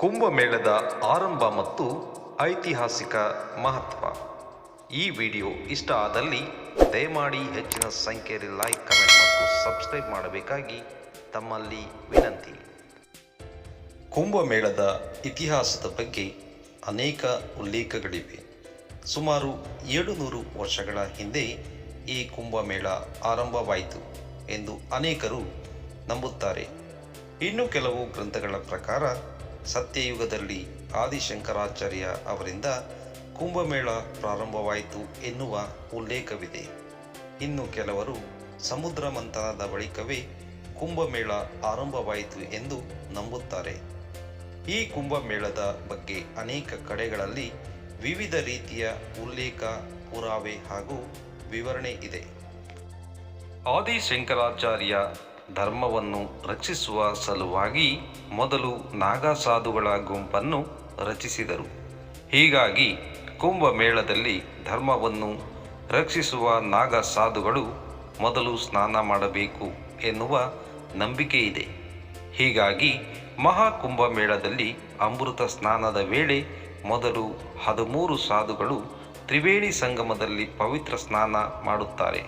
ಕುಂಭಮೇಳದ ಆರಂಭ ಮತ್ತು ಐತಿಹಾಸಿಕ ಮಹತ್ವ. ಈ ವಿಡಿಯೋ ಇಷ್ಟ ಆದಲ್ಲಿ ದಯಮಾಡಿ ಹೆಚ್ಚಿನ ಸಂಖ್ಯೆಯಲ್ಲಿ ಲೈಕ್ ಕಮೆಂಟ್ ಮತ್ತು ಸಬ್ಸ್ಕ್ರೈಬ್ ಮಾಡಬೇಕಾಗಿ ತಮ್ಮಲ್ಲಿ ವಿನಂತಿ. ಕುಂಭಮೇಳದ ಇತಿಹಾಸದ ಬಗ್ಗೆ ಅನೇಕ ಉಲ್ಲೇಖಗಳಿವೆ. ಸುಮಾರು ಏಳುನೂರು ವರ್ಷಗಳ ಹಿಂದೆ ಈ ಕುಂಭಮೇಳ ಆರಂಭವಾಯಿತು ಎಂದು ಅನೇಕರು ನಂಬುತ್ತಾರೆ. ಇನ್ನು ಕೆಲವು ಗ್ರಂಥಗಳ ಪ್ರಕಾರ ಸತ್ಯಯುಗದಲ್ಲಿ ಆದಿಶಂಕರಾಚಾರ್ಯ ಅವರಿಂದ ಕುಂಭಮೇಳ ಪ್ರಾರಂಭವಾಯಿತು ಎನ್ನುವ ಉಲ್ಲೇಖವಿದೆ. ಇನ್ನು ಕೆಲವರು ಸಮುದ್ರ ಮಂಥನದ ಬಳಿಕವೇ ಕುಂಭಮೇಳ ಆರಂಭವಾಯಿತು ಎಂದು ನಂಬುತ್ತಾರೆ. ಈ ಕುಂಭಮೇಳದ ಬಗ್ಗೆ ಅನೇಕ ಕಡೆಗಳಲ್ಲಿ ವಿವಿಧ ರೀತಿಯ ಉಲ್ಲೇಖ, ಪುರಾವೆ ಹಾಗೂ ವಿವರಣೆ ಇದೆ. ಆದಿಶಂಕರಾಚಾರ್ಯ ಧರ್ಮವನ್ನು ರಕ್ಷಿಸುವ ಸಲುವಾಗಿ ಮೊದಲು ನಾಗಸಾಧುಗಳ ಗುಂಪನ್ನು ರಚಿಸಿದರು. ಹೀಗಾಗಿ ಕುಂಭಮೇಳದಲ್ಲಿ ಧರ್ಮವನ್ನು ರಕ್ಷಿಸುವ ನಾಗಸಾಧುಗಳು ಮೊದಲು ಸ್ನಾನ ಮಾಡಬೇಕು ಎನ್ನುವ ನಂಬಿಕೆ ಇದೆ ಹೀಗಾಗಿ ಮಹಾಕುಂಭಮೇಳದಲ್ಲಿ ಅಮೃತ ಸ್ನಾನದ ವೇಳೆ ಮೊದಲು ಹದಿಮೂರು ಸಾಧುಗಳು ತ್ರಿವೇಣಿ ಸಂಗಮದಲ್ಲಿ ಪವಿತ್ರ ಸ್ನಾನ ಮಾಡುತ್ತಾರೆ.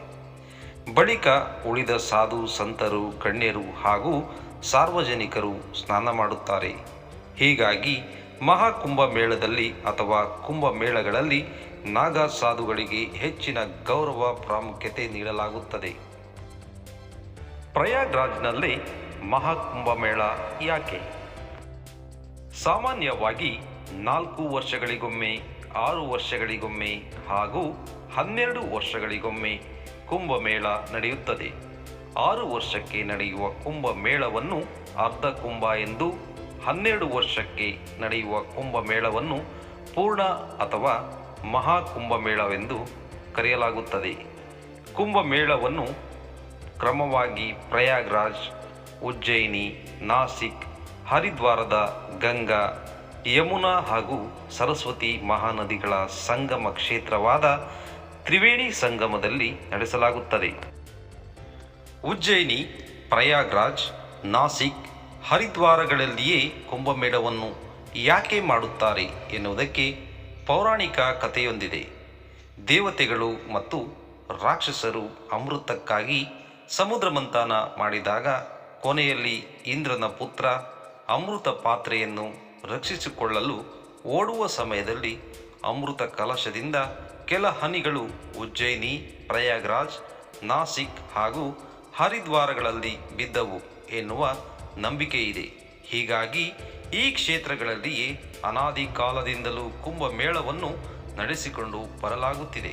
ಬಳಿಕ ಉಳಿದ ಸಾಧು ಸಂತರು ಗಣ್ಯರು ಹಾಗೂ ಸಾರ್ವಜನಿಕರು ಸ್ನಾನ ಮಾಡುತ್ತಾರೆ. ಹೀಗಾಗಿ ಮಹಾಕುಂಭಮೇಳದಲ್ಲಿ ಅಥವಾ ಕುಂಭಮೇಳಗಳಲ್ಲಿ ನಾಗ ಸಾಧುಗಳಿಗೆ ಹೆಚ್ಚಿನ ಗೌರವ ಪ್ರಾಮುಖ್ಯತೆ ನೀಡಲಾಗುತ್ತದೆ. ಪ್ರಯಾಗ್ರಾಜ್ನಲ್ಲಿ ಮಹಾಕುಂಭಮೇಳ ಯಾಕೆ? ಸಾಮಾನ್ಯವಾಗಿ ನಾಲ್ಕು ವರ್ಷಗಳಿಗೊಮ್ಮೆ, ಆರು ವರ್ಷಗಳಿಗೊಮ್ಮೆ ಹಾಗೂ ಹನ್ನೆರಡು ವರ್ಷಗಳಿಗೊಮ್ಮೆ ಕುಂಭಮೇಳ ನಡೆಯುತ್ತದೆ. ಆರು ವರ್ಷಕ್ಕೆ ನಡೆಯುವ ಕುಂಭಮೇಳವನ್ನು ಅರ್ಧ ಕುಂಭ ಎಂದು, ಹನ್ನೆರಡು ವರ್ಷಕ್ಕೆ ನಡೆಯುವ ಕುಂಭಮೇಳವನ್ನು ಪೂರ್ಣ ಅಥವಾ ಮಹಾಕುಂಭಮೇಳವೆಂದು ಕರೆಯಲಾಗುತ್ತದೆ. ಕುಂಭಮೇಳವನ್ನು ಕ್ರಮವಾಗಿ ಪ್ರಯಾಗ್ರಾಜ್, ಉಜ್ಜಯಿನಿ, ನಾಸಿಕ್, ಹರಿದ್ವಾರದ ಗಂಗಾ, ಯಮುನಾ ಹಾಗೂ ಸರಸ್ವತಿ ಮಹಾನದಿಗಳ ಸಂಗಮ ಕ್ಷೇತ್ರವಾದ ತ್ರಿವೇಣಿ ಸಂಗಮದಲ್ಲಿ ನಡೆಸಲಾಗುತ್ತದೆ. ಉಜ್ಜಯಿನಿ, ಪ್ರಯಾಗ್ರಾಜ್, ನಾಸಿಕ್ ಹರಿದ್ವಾರಗಳಲ್ಲಿಯೇ ಕುಂಭಮೇಳವನ್ನು ಯಾಕೆ ಮಾಡುತ್ತಾರೆ ಎನ್ನುವುದಕ್ಕೆ ಪೌರಾಣಿಕ ಕಥೆಯೊಂದಿದೆ. ದೇವತೆಗಳು ಮತ್ತು ರಾಕ್ಷಸರು ಅಮೃತಕ್ಕಾಗಿ ಸಮುದ್ರ ಮಂಥನ ಮಾಡಿದಾಗ ಕೊನೆಯಲ್ಲಿ ಇಂದ್ರನ ಪುತ್ರ ಅಮೃತ ಪಾತ್ರೆಯನ್ನು ರಕ್ಷಿಸಿಕೊಳ್ಳಲು ಓಡುವ ಸಮಯದಲ್ಲಿ ಅಮೃತ ಕಲಶದಿಂದ ಕೆಲ ಹನಿಗಳು ಉಜ್ಜಯಿನಿ, ಪ್ರಯಾಗ್ರಾಜ್, ನಾಸಿಕ್ ಹಾಗೂ ಹರಿದ್ವಾರಗಳಲ್ಲಿ ಬಿದ್ದವು ಎನ್ನುವ ನಂಬಿಕೆ ಇದೆ ಹೀಗಾಗಿ ಈ ಕ್ಷೇತ್ರಗಳಲ್ಲಿಯೇ ಅನಾದಿ ಕಾಲದಿಂದಲೂ ಕುಂಭಮೇಳವನ್ನು ನಡೆಸಿಕೊಂಡು ಬರಲಾಗುತ್ತಿದೆ.